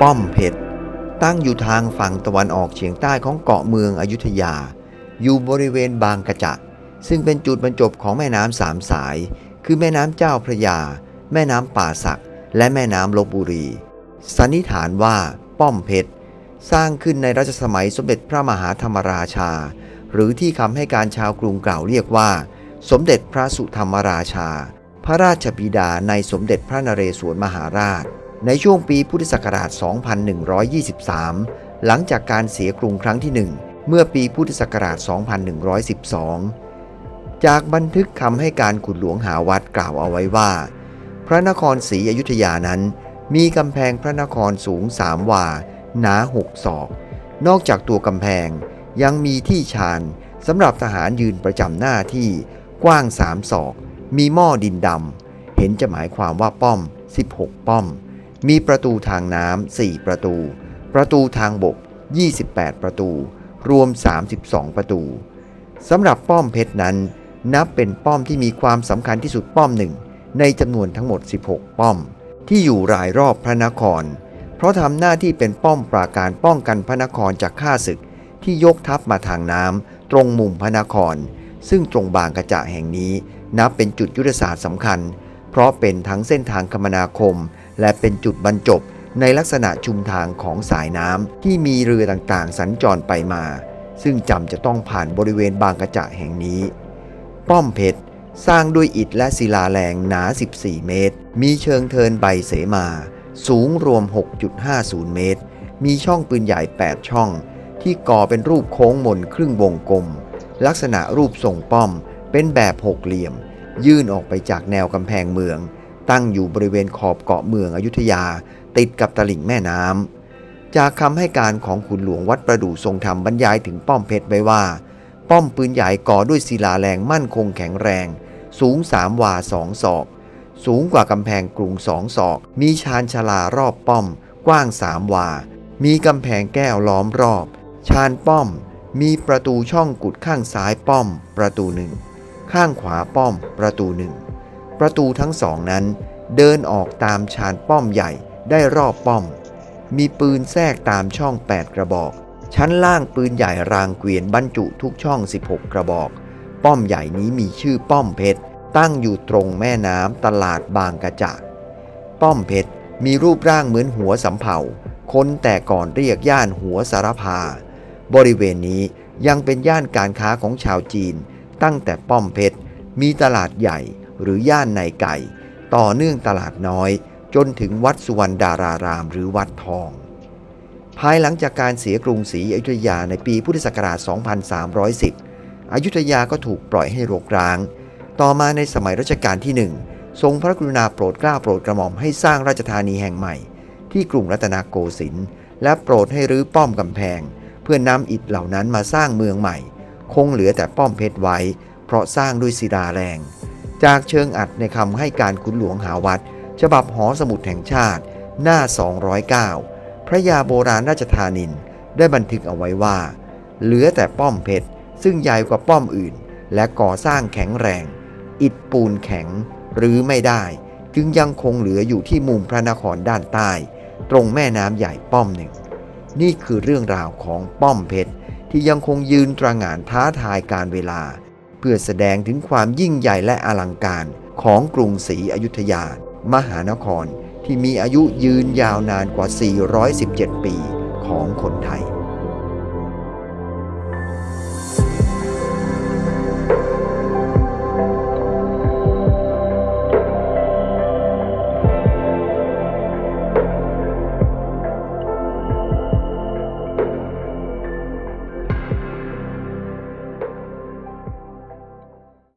ป้อมเพชรตั้งอยู่ทางฝั่งตะวันออกเฉียงใต้ของเกาะเมืองอยุธยา อยู่บริเวณบางกระจะซึ่งเป็นจุดบรรจบของแม่น้ำสามสาย คือแม่น้ำเจ้าพระยา แม่น้ำป่าสัก และแม่น้ำลบบุรี สันนิษฐานว่าป้อมเพชรสร้างขึ้นในรัชสมัยสมเด็จพระมหาธรรมราชา หรือที่คำให้การชาวกรุงกล่าวเรียกว่า สมเด็จพระสุธรรมราชา พระราชบิดาในสมเด็จพระนเรศวรมหาราช ในช่วงปีพุทธศักราช 2123 หลังจากการเสียกรุงครั้งที่หนึ่งเมื่อปีพุทธศักราช 2112 จากบันทึกคำให้การขุดหลวงหาวัดกล่าวเอาไว้ว่า พระนครศรีอยุธยานั้น มีกำแพงพระนครสูงสามวา หนาหกศอก นอกจากตัวกำแพงยังมีที่ชานสำหรับทหารยืนประจำหน้าที่ กว้างสามศอก มีหม้อดินดำ เห็นจะหมายความว่าป้อม 16 ป้อม มีประตูทางน้ำ 4 ประตู ประตูทางบก 28 ประตู รวม 32 ประตู สำหรับป้อมเพชรนั้น นับเป็นป้อมที่มีความสำคัญที่สุดป้อมหนึ่ง ในจำนวนทั้งหมด 16 ป้อม ที่อยู่รายรอบพระนคร เพราะทำหน้าที่เป็นป้อมปราการป้องกันพระนครจากข้าศึกที่ยกทัพมาทางน้ำตรงมุมพระนคร ซึ่งตรงบางกระจะแห่งนี้ นับเป็นจุดยุทธศาสตร์สำคัญ เพราะเป็นทั้งเส้นทางคมนาคม และเป็นจุดบรรจบในลักษณะชุมทางของสายน้ำที่มีเรือต่างๆ สัญจรไปมา ซึ่งจำจะต้องผ่านบริเวณบางกระจะแห่งนี้ ป้อมเพชรสร้างด้วยอิฐและศิลาแรงหนา 14 เมตร มีเชิงเทินใบเสมา สูงรวม 6.50 เมตร มีช่องปืนใหญ่ 8 ช่อง ที่ก่อเป็นรูปโค้งมนครึ่งวงกลม ลักษณะรูปทรงป้อม เป็นแบบหกเหลี่ยม ยื่นออกไปจากแนวกำแพงเมือง ตั้งอยู่บริเวณขอบเกาะเมืองอยุธยา ติดกับตลิ่งแม่น้ำจากคำให้การของขุนหลวงวัดประดู่ทรงธรรมบรรยายถึงป้อมเพชรไว้ว่า ป้อมปืนใหญ่ก่อด้วยศิลาแรงมั่นคงแข็งแรง สูงสามวาสองศอก สูงกว่ากำแพงกรุงสองศอก มีชานชลารอบป้อม กว้างสามวา มีกำแพงแก้วล้อมรอบ ชานป้อม มีประตูช่องกุดข้างซ้ายป้อมประตูหนึ่ง ข้างขวาป้อมประตูหนึ่ง ประตูทั้งสองนั้น เดินออกตามชานป้อมใหญ่ได้รอบป้อม มีปืนแทรกตามช่อง 8 กระบอก ชั้นล่างปืนใหญ่รางเกวียนบรรจุทุกช่อง 16 กระบอก ป้อมใหญ่นี้มีชื่อป้อมเพชร ตั้งอยู่ตรงแม่น้ำตลาดบางกระจะป้อมเพชรมีรูปร่างเหมือนหัวสำเภาคนแต่ก่อนเรียกย่านหัวสารพา บริเวณนี้ยังเป็นย่านการค้าของชาวจีน ตั้งแต่ป้อมเพชร มีตลาดใหญ่หรือย่านในไก่ ต่อเนื่องตลาดน้อย จนถึงวัดสุวรรณดารารามหรือวัดทอง ภายหลังจากการเสียกรุงศรีอยุธยาในปีพุทธศักราช 2310 อยุธยาก็ถูกปล่อยให้รกร้าง ต่อมาในสมัยรัชกาลที่หนึ่งทรงพระกรุณาโปรดเกล้าโปรดกระหม่อมให้สร้างราชธานีแห่งใหม่ ที่กรุงรัตนโกสินทร์และโปรดให้รื้อป้อมกำแพง เพื่อนำอิฐเหล่านั้นมาสร้างเมืองใหม่ คงเหลือแต่ป้อมเพชรไว้ เพราะสร้างด้วยศิลาแรง จากเชิงอัดในคำให้การขุนหลวงหาวัด ฉบับหอสมุดแห่งชาติ หน้า 209 พระยาโบราณราชธานินได้บันทึกเอาไว้ว่า เหลือแต่ป้อมเพชรซึ่งใหญ่กว่าป้อมอื่น และก่อสร้างแข็งแรง อิฐปูนแข็งหรือไม่ได้ จึงยังคงเหลืออยู่ที่มุมพระนครด้านใต้ ตรงแม่น้ำใหญ่ป้อมหนึ่ง นี่คือเรื่องราวของป้อมเพชรที่ยังคงยืนตระหง่านท้าทายการเวลา เพื่อแสดงถึงความยิ่งใหญ่และอลังการของกรุงศรีอยุธยา มหานครที่มีอายุยืนยาวนานกว่า 417 ปีของคนไทย